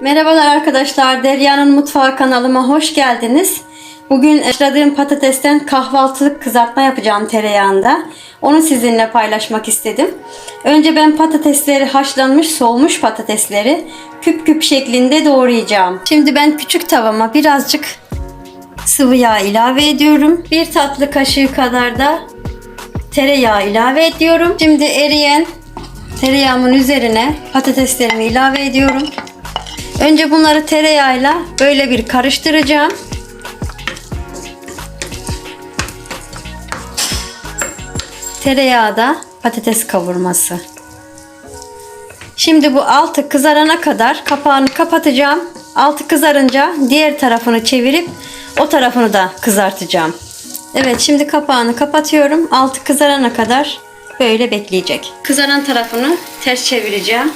Merhabalar arkadaşlar, Derya'nın Mutfağı kanalıma hoş geldiniz. Bugün haşladığım patatesten kahvaltılık kızartma yapacağım tereyağında. Onu sizinle paylaşmak istedim. Önce ben patatesleri haşlanmış, solmuş patatesleri küp küp şeklinde doğrayacağım. Şimdi ben küçük tavama birazcık sıvı yağ ilave ediyorum. Bir tatlı kaşığı kadar da tereyağı ilave ediyorum. Şimdi eriyen tereyağımın üzerine patateslerimi ilave ediyorum. Önce bunları tereyağıyla böyle bir karıştıracağım. Tereyağı da patates kavurması. Şimdi bu altı kızarana kadar kapağını kapatacağım. Altı kızarınca diğer tarafını çevirip o tarafını da kızartacağım. Evet şimdi kapağını kapatıyorum. Altı kızarana kadar böyle bekleyecek. Kızaran tarafını ters çevireceğim.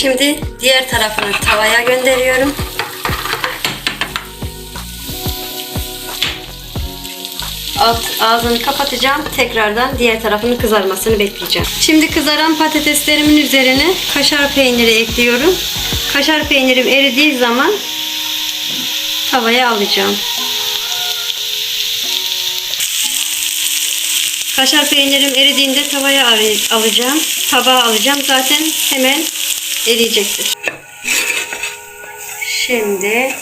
Şimdi diğer tarafını tavaya gönderiyorum. Alt ağzını kapatacağım. Tekrardan diğer tarafının kızarmasını bekleyeceğim. Şimdi kızaran patateslerimin üzerine kaşar peyniri ekliyorum. Kaşar peynirim eridiği zaman tavaya alacağım. Kaşar peynirim eridiğinde tavaya al- alacağım. Tabağa alacağım. Zaten hemen eriyecektir. Şimdi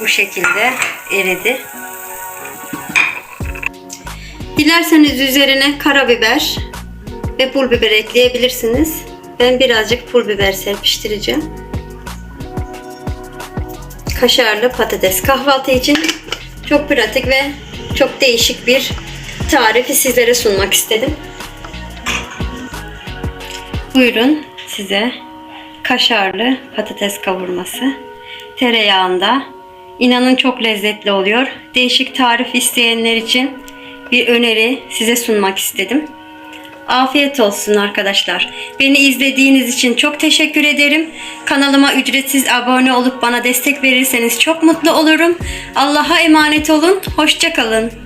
bu şekilde eridi. Dilerseniz üzerine karabiber ve pul biber ekleyebilirsiniz. Ben birazcık pul biber serpiştireceğim. Kaşarlı patates kahvaltı için çok pratik ve çok değişik bir tarifi sizlere sunmak istedim. Buyurun size kaşarlı patates kavurması tereyağında. İnanın çok lezzetli oluyor. Değişik tarif isteyenler için bir öneri size sunmak istedim. Afiyet olsun arkadaşlar. Beni izlediğiniz için çok teşekkür ederim. Kanalıma ücretsiz abone olup bana destek verirseniz çok mutlu olurum. Allah'a emanet olun. Hoşçakalın.